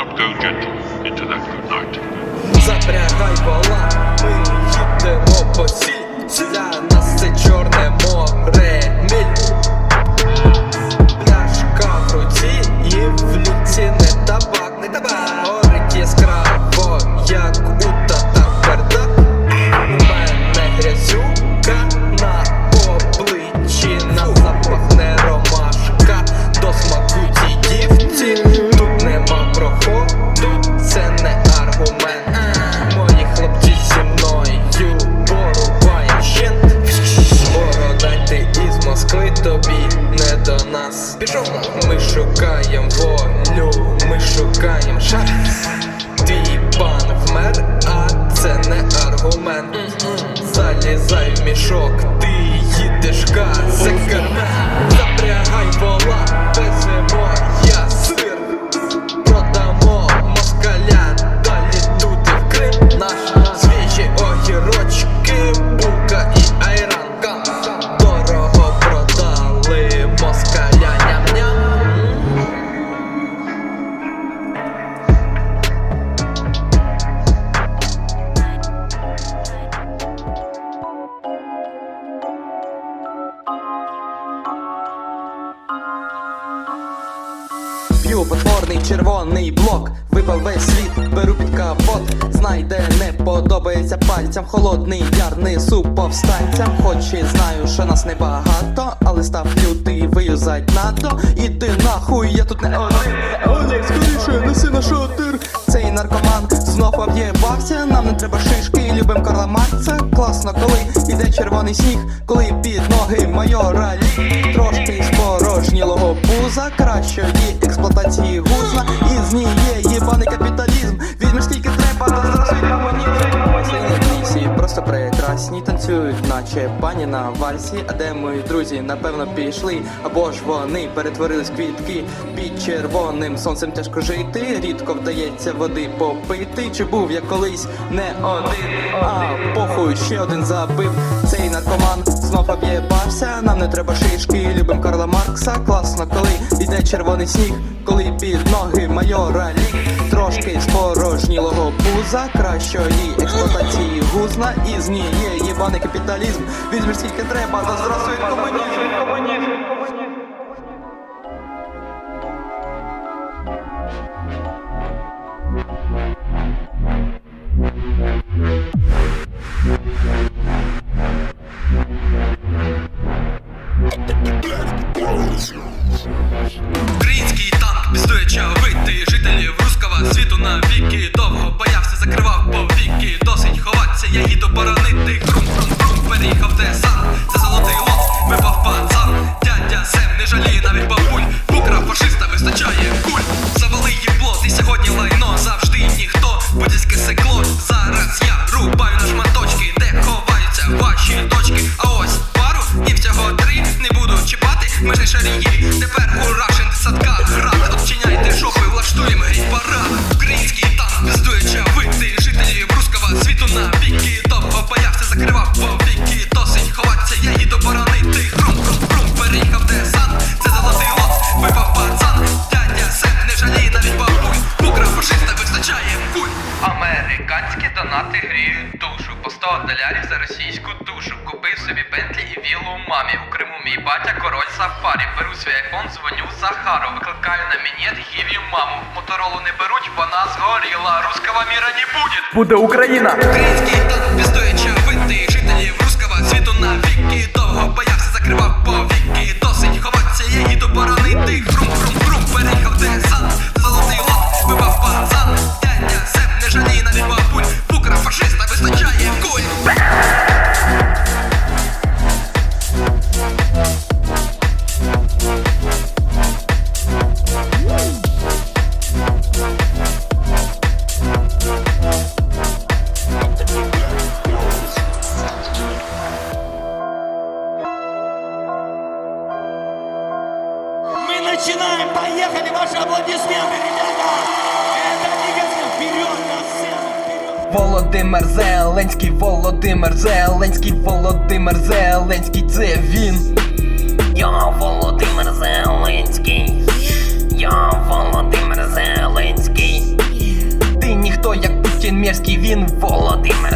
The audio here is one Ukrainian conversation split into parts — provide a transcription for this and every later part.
Not go gentle into that good night. Запрягай вола, ми їдемо по сіль Для нас це чорне П'ю потворний червоний блок, випав весь світ, беру під капот, знайде не подобається пальцям. Холодний ярний несу повстанцям. Хоч і знаю, що нас небагато, але став лютий виюзать НАТО. Іди нахуй, я тут не один. Олег, скоріше, неси на шотир. Цей наркоман знов об'єбався. Нам не треба шишки, любим Карла Маркса. Класно, коли іде червоний сніг, коли під ноги майора лі Трошки спорожнілого пуза, кращої експлуатації гузна. І зніє єбаний капіталізм. Просто прекрасні, танцюють, наче пані на вальсі. А де мої друзі, напевно, пішли. Або ж вони перетворились квітки під червоним сонцем тяжко жити. Рідко вдається води попити. Чи був я колись не один? А похуй, ще один забив. Цей наркоман знов об'єбався. Нам не треба шишки, любим Карла Маркса. Класно, коли йде червоний сніг, коли під ноги майора лік Трошки спорожнілого пуза, кращої експлуатації гузна і зніє єбаний капіталізм. Візьмеш скільки треба, та здравствуй комунізм, мінет, маму. Моторолу не беруть, вона згоріла. Руского міра не буде. Буде Україна! Український танк піздуючи витий жителів руского світу навіки Довго боявся, закривав повіки Досить ховатися, я їду боронити Зеленський, Володимир Зеленський, Володимир Зеленський, це він. Я Володимир Зеленський. Я Володимир Зеленський. Ти ніхто як Путін мерзкий, він Володимир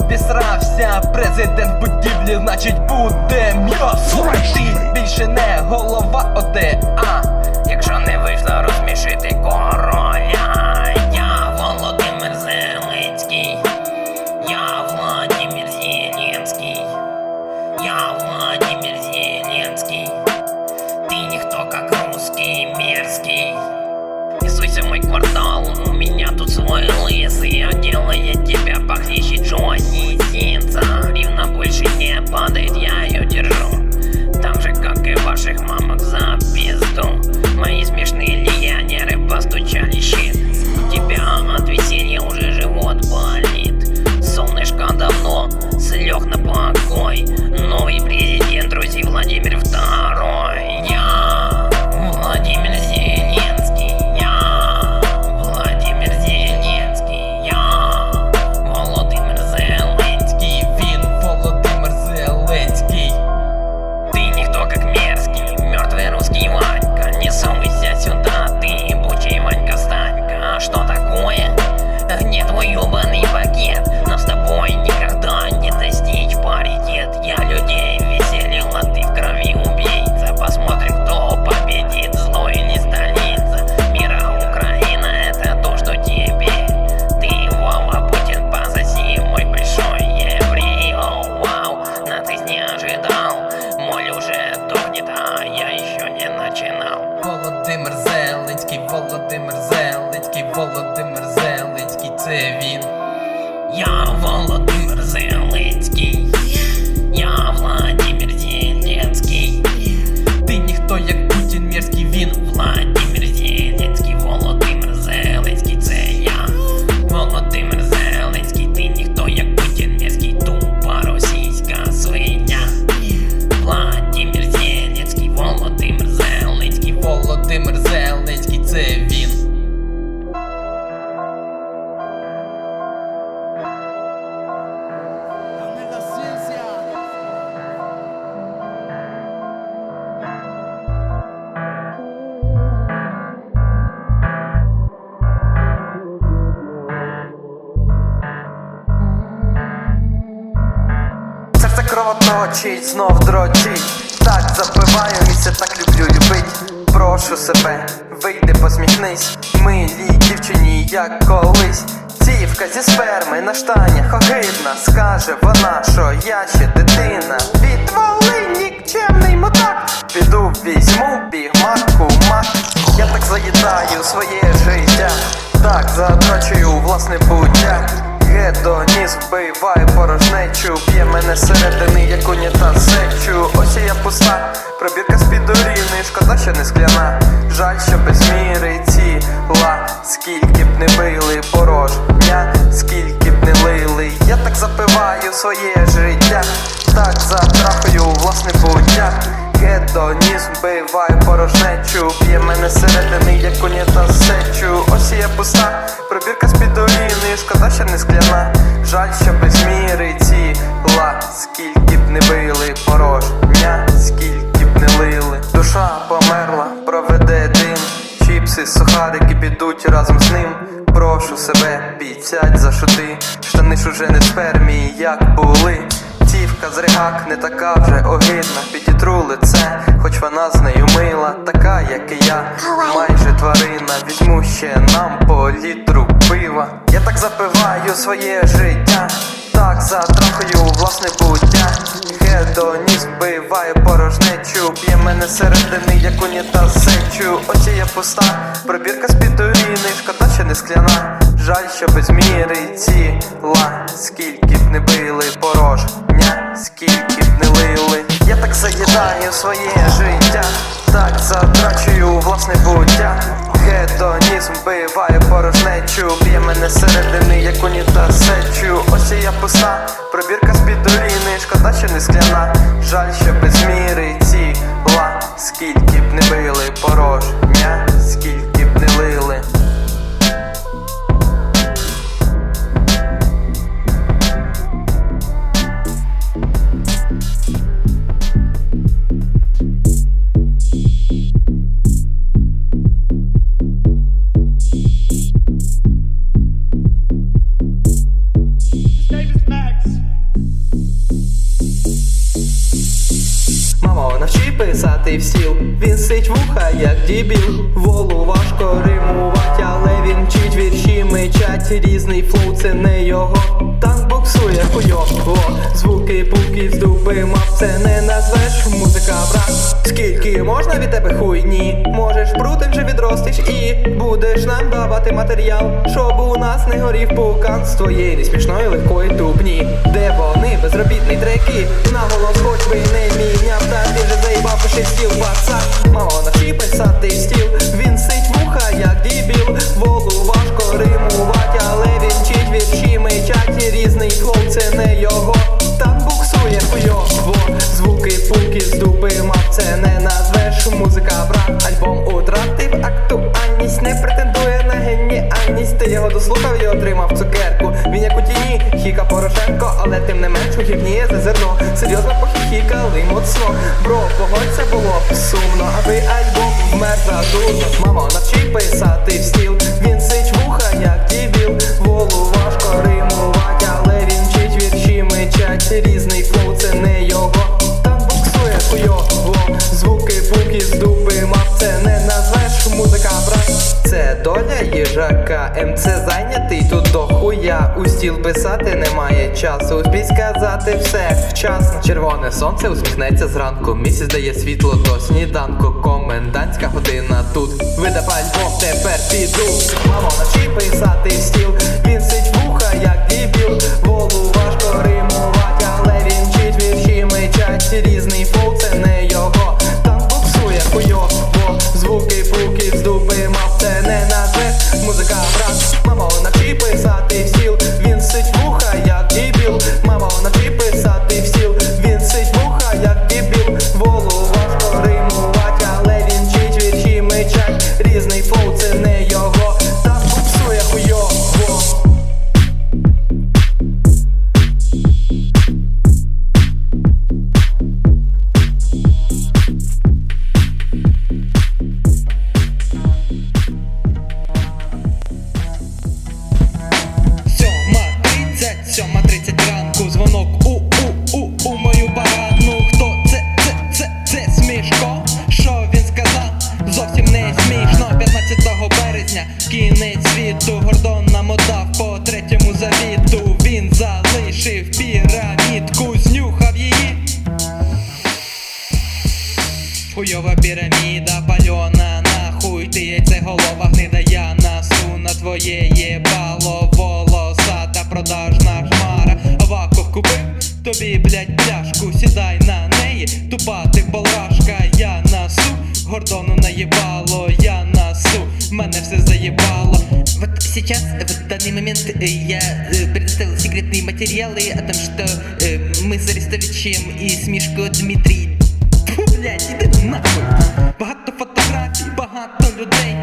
обісрався. Президент будівлі, значить буде м'ясо. Ти більше не голова ОДА. Якщо не вийшло розсмішити короля, я Володимир Зеленський, я Владимир Зеленський, я Владимир Зеленський, ты никто как русский мерзкий. Не суйся мой квартал, тут свой лысый, а делает тебя похлеще Джонни Синца. Гривна больше не падает, я ее держу. Так же, как и ваших мамок за пизду. Мои смешные легионеры постучали щит. Тебя от веселья уже живот болит. Солнышко давно слег на покой. Новый кровоточить, знов дрочить. Так забиваю місце, так люблю любить. Прошу себе, вийди, посміхнись. Милій дівчині, як колись. Цівка зі сперми на штанях огидна. Скаже вона, що я ще дитина. Відвали нікчемний мудак. Піду візьму бігмаку мак. Я так заїдаю своє життя. Так задрачую власне буття. Гедоніс вбиває порожнечу. П'є мене середини, як унітаз сечу. Ось я пуста, пробірка з підоріни Шкода, що не скляна. Жаль, що без міри ціла Скільки б не били порожня, скільки б не лили, я так запиваю своє життя, так затрахую власне буття. Гедонізм вбиває порожнечу, б'є мене середини, Тівка з ригак не така вже огидна. Підітру лице, хоч вона з нею мила, така, як і я, майже тварина. Візьму ще нам по літру пива. Я так запиваю своє життя, так затрахую власне буття. Гедонізм вбиває порожнечу, б'є мене середини, як унітаз сечу. Очі я пуста, пробірка з підоріни, шкода, що не скляна. Жаль, що без міри ціла, скільки б не били порожня, скільки б не лили. Я так заїдаю своє життя, так затрачую власне буття. Гедонізм вбиває порожнечу, б'є мене середини, як унітаз я пуста, пробірка з-під доліни, шкода, що не скляна. Жаль, що писати в він сить вуха, як дібіл. Волу важко римувати, але він чить вірші мечать. Різний флоу, це не його. Танк боксує хуйово, звуки пуки з дуби мав, це не назвеш музика, брат. Скільки можна від тебе хуйні? Можеш брутим же і будеш нам давати матеріал, щоб у нас не горів пукан з твоєї несмішної легкої тупні. Де вони, безробітні треки, наголос хоч би не міняв, та ти вже заїбав пиши стіл, пацан. Мамо, навчи писати стіл, він сить вуха, як дібіл, волу важко римувати, але він вчить вірші мечать, різний флоу, це не його. Там буксує хуйово, звуки пуки з дуби мав, це не назвеш музика, брат. Альбом утратив дослухав і отримав цукерку. Він як у тіні, хіка Порошенко, але тим не менш у гівні за зерно. Серйозно похіхікали моцно. Бро, погодься було б сумно, аби альбом вмер задурно. Доля їжака, МЦ зайнятий тут до хуя. У стіл писати немає часу. Успій сказати все вчасно. Червоне сонце усміхнеться зранку. Місяць дає світло до сніданку. Комендантська година тут. Видав альбом, тепер піду. Мамо, навчи писати стіл. Він сить вуха, як дібіл. Волу важко римувати, але він вчить вірші мечать. Різний флоу, це не його. Там буксує хуйово, звуки пуки насу на твоє єбало волосата продажна хмара. Ваков купив тобі, блять, пляшку, сідай на неї, тупа ти болвашка, я насу, гордону наїбало, я насу, мене все заїбало. Вот сейчас, в данный момент, э, я э, предоставил секретные материалы о том, что э, мы с Арестовичем и с Мишко Дмитрий Фу, блядь, іди нахуй Багато фотографій, багато людей